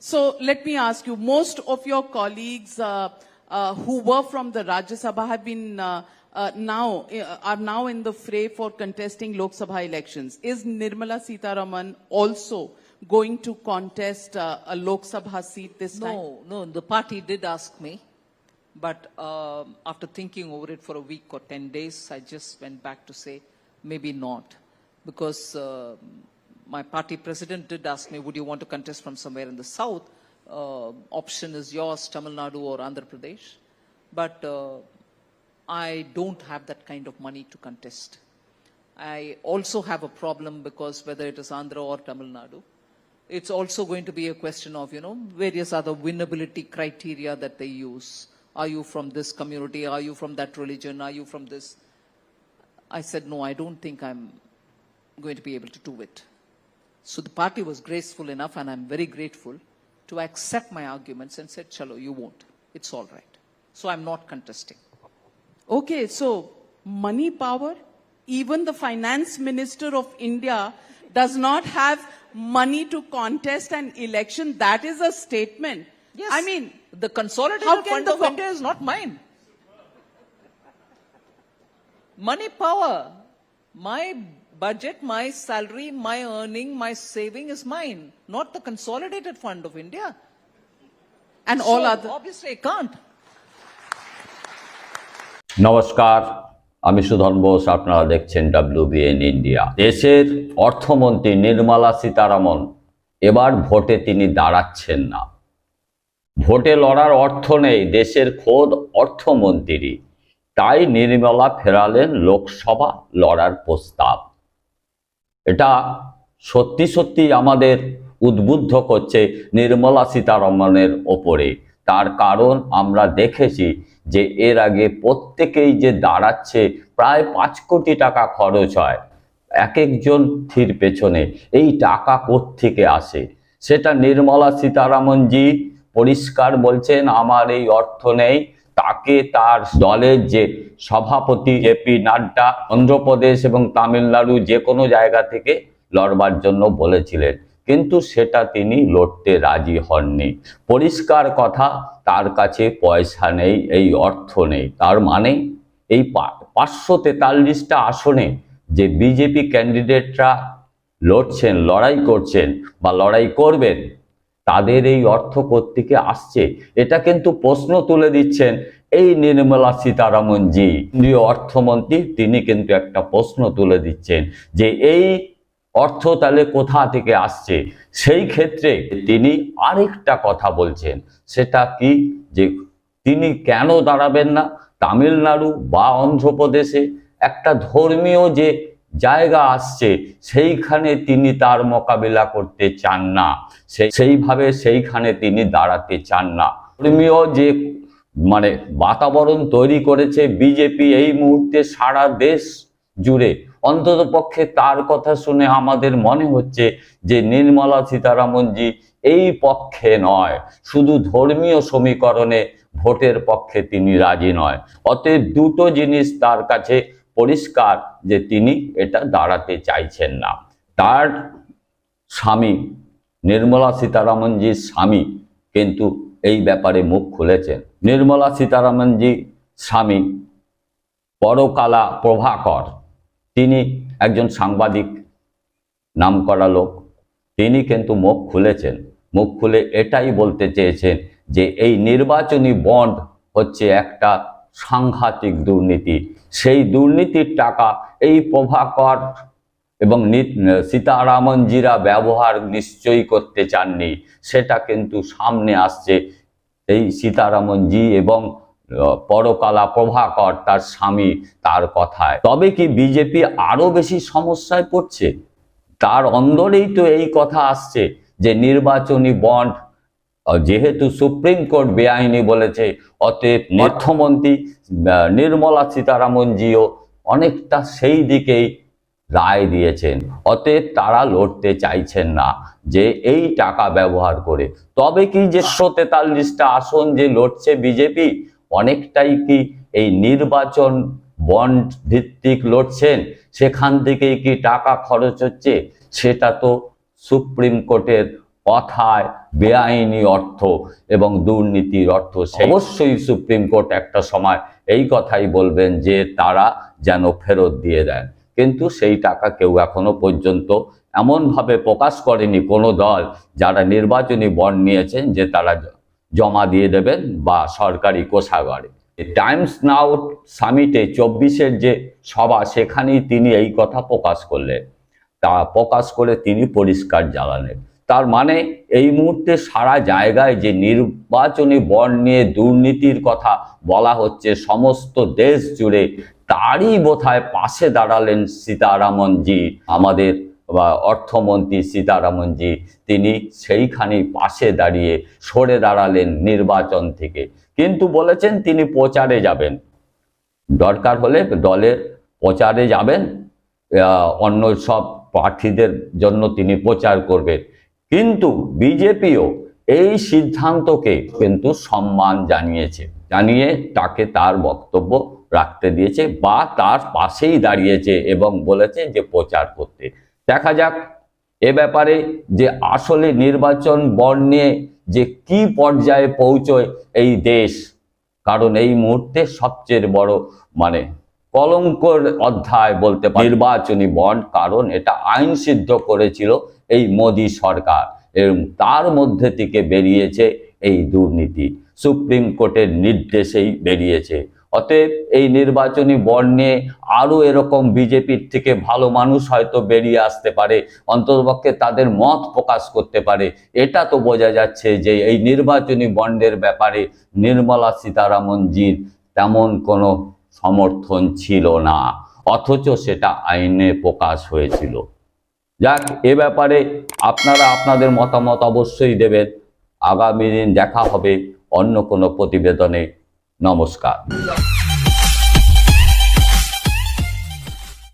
So let me ask you, most of your colleagues uh, uh, who were from the Rajya Sabha have been uh, uh, now, uh, are now in the fray for contesting Lok Sabha elections. Is Nirmala Sitaraman also going to contest uh, a Lok Sabha seat this time? No, no, the party did ask me, but um, after thinking over it for a week or 10 days, I just went back to say maybe not. Because uh, my party president did ask me, would you want to contest from somewhere in the south? Uh, option is yours, Tamil Nadu or Andhra Pradesh. But uh, I don't have that kind of money to contest. I also have a problem because whether it is Andhra or Tamil Nadu, it's also going to be a question of, you know, various other winnability criteria that they use. Are you from this community? Are you from that religion? Are you from this? I said, no, I don't think I'm going to be able to do it. So the party was graceful enough, and I'm very grateful, to accept my arguments and said, chalo, you won't. It's all right. So I'm not contesting. Okay, so money power, even the finance minister of India does not have money to contest an election. That is a statement. Yes. I mean, the consolidated fund of India is not mine. Money power. My budget, my salary, my earning, my saving is mine, not the consolidated fund of India. and all So, other. Obviously, I can't. নমস্কার আমি সুধন বোস আপনারা দেখছেন WBN India দেশের অর্থমন্ত্রী নির্মলা সীতারামন এবার ভোটে তিনি দাঁড়াচ্ছেন না ভোটে লড়ার অর্থ নেই দেশের খোদ অর্থমন্ত্রী তাই নির্মলা ফেরালেন লোকসভা লড়ার প্রস্তাব এটা সত্যি সত্যি আমাদের উদ্বুদ্ধ করছে নির্মলা সীতারমণের ওপরে। তার কারণ আমরা দেখেছি যে এর আগে প্রত্যেকেই যে দাঁড়াচ্ছে প্রায় পাঁচ কোটি টাকা খরচ হয় এক একজন থির পেছনে। এই টাকা থেকে আসে? সেটা নির্মলা সীতারামনজি পরিষ্কার বলছেন, আমার এই অর্থ নেই তাকে তার দলের যে সভাপতি জেপি নাড্ডা, অন্ধ্রপ্রদেশ এবং তামিলনাড়ু যে কোনো জায়গা থেকে লড়বার জন্য বলেছিলেন। কিন্তু সেটা তিনি লড়তে রাজি হননি। পরিষ্কার কথা, তার কাছে পয়সা নেই, এই অর্থ নেই। তার মানে এই পাঁচশো তেতাল্লিশটা আসনে যে বিজেপি ক্যান্ডিডেটরা লড়ছেন, লড়াই করছেন বা লড়াই করবেন তাদের এই অর্থ থেকে আসছে? এটা কিন্তু প্রশ্ন তুলে দিচ্ছেন এই নির্মলা সীতারামনজি কেন্দ্রীয় অর্থমন্ত্রী, তিনি কিন্তু একটা প্রশ্ন তুলে দিচ্ছেন যে এই অর্থ তাহলে কোথা থেকে আসছে? সেই ক্ষেত্রে তিনি আরেকটা কথা বলছেন। সেটা কি? যে তিনি কেন দাঁড়াবেন না? তামিলনাড়ু বা অন্ধ্রপ্রদেশে একটা ধর্মীয় যে জায়গা আসছে, সেইখানে তিনি তার মোকাবিলা করতে চান না। সেই সেইভাবে সেইখানে তিনি দাঁড়াতে চান না। ধর্মীয় যে মানে বাতাবরণ তৈরি করেছে বিজেপি এই মুহূর্তে সারা দেশ জুড়ে। অন্তত পক্ষে তার কথা শুনে আমাদের মনে হচ্ছে যে নির্মলা সীতারামনজি এই পক্ষে নয়। শুধু ধর্মীয় সমীকরণে ভোটের পক্ষে তিনি রাজি নয়। অতএব দুটো জিনিস তার কাছে পরিষ্কার যে তিনি এটা দাঁড়াতে চাইছেন না। তার স্বামী নির্মলা সীতারামনজির স্বামী কিন্তু এই ব্যাপারে মুখ খুলেছেন। নির্মলা সীতারামনজি স্বামী পরকালা প্রভাকর, তিনি একজন সাংবাদিক নাম করা লোক। তিনি কিন্তু মুখ খুলেছেন। মুখ খুলে এটাই বলতে চেয়েছেন যে এই নির্বাচনী বন্ড হচ্ছে একটা সাংঘাতিক দুর্নীতি। সেই দুর্নীতির টাকা এই প্রভাকর এবং সীতারামনজিরা ব্যবহার নিশ্চয়ই করতে চাননি। সেটা কিন্তু সামনে আসছে। এই সীতারামনজি এবং পরকালা প্রভাকর তার স্বামী তার কথায়। তবে কি বিজেপি আরও বেশি সমস্যায় পড়ছে? তার অন্দরেই তো এই কথা আসছে যে নির্বাচনী বন্ড যেহেতু সুপ্রিম কোর্ট বেআইনি বলেছে অতএব অর্থমন্ত্রী নির্মলা সীতারামনজিও অনেকটা সেই দিকেই রায় দিয়েছেন। অতএব তারা লড়তে চাইছেন না যে এই টাকা ব্যবহার করে। তবে কি যে তেতাল্লিশটা আসন যে লড়ছে বিজেপি অনেকটাই কি এই নির্বাচন বন্ড ভিত্তিক লড়ছেন? সেখান থেকেই কি টাকা খরচ হচ্ছে? সেটা তো সুপ্রিম কোর্টের কথায় বেআইনি অর্থ এবং দুর্নীতির অর্থ। সে অবশ্যই। সুপ্রিম কোর্ট একটা সময় এই কথাই বলবেন যে তারা যেন ফেরত দিয়ে দেন। কিন্তু সেই টাকা কেউ এখনও পর্যন্ত এমনভাবে প্রকাশ করেনি কোনো দল যারা নির্বাচনী বন্ড নিয়েছেন যে তারা জমা দিয়ে দেবেন বা সরকারি কোষাগারে। টাইমস নাও সামিটে চব্বিশের যে সভা সেখানেই তিনি এই কথা প্রকাশ করলেন। তা প্রকাশ করে তিনি পরিষ্কার জ্বালালেন তার মানে এই মুহূর্তে সারা জায়গায় যে নির্বাচনী বন নিয়ে দুর্নীতির কথা বলা হচ্ছে, সমস্ত দেশ জুড়ে তারই বোধহয় পাশে দাঁড়ালেন সীতারামনজি। আমাদের, বা অর্থমন্ত্রী সীতারামনজি, তিনি সেইখানেই পাশে দাঁড়িয়ে সরে দাঁড়ালেন নির্বাচন থেকে। কিন্তু বলেছেন তিনি প্রচারে যাবেন। দরকার হলে দলের প্রচারে যাবেন। অন্য সব প্রার্থীদের জন্য তিনি প্রচার করবেন। কিন্তু বিজেপিও এই সিদ্ধান্তকে কিন্তু সম্মান জানিয়েছে, জানিয়ে তাকে তার বক্তব্য রাখতে দিয়েছে বা তার পাশেই দাঁড়িয়েছে এবং বলেছে যে প্রচার করতে। দেখা যাক এ ব্যাপারে যে আসলে নির্বাচন বর্ণ যে কি পর্যায়ে পৌঁছয় এই দেশ, কারণ এই মুহূর্তে সবচেয়ে বড় মানে কলঙ্কর অধ্যায় বলতে নির্বাচনী বন্ড, কারণ এটা আইন সিদ্ধ করেছিল এই মোদী সরকার। এবং তার মধ্যে থেকে বেরিয়েছে এই দুর্নীতি। সুপ্রিম কোর্টের নির্দেশেই বেরিয়েছে। অতএব এই নির্বাচনী নিয়ে আরও এরকম বিজেপির থেকে ভালো মানুষ হয়তো বেরিয়ে আসতে পারে, অন্ততপক্ষে তাদের মত প্রকাশ করতে পারে। এটা তো বোঝা যাচ্ছে যে এই নির্বাচনী বন্ডের ব্যাপারে নির্মলা সীতারামনজির তেমন কোনো সমর্থন ছিল না। অথচ সেটা আইনে প্রকাশ হয়েছিল। যাক, এ ব্যাপারে আপনারা আপনাদের মতামত অবশ্যই দেবেন। আগামী দিন দেখা হবে অন্য কোনো প্রতিবেদনে। নমস্কার।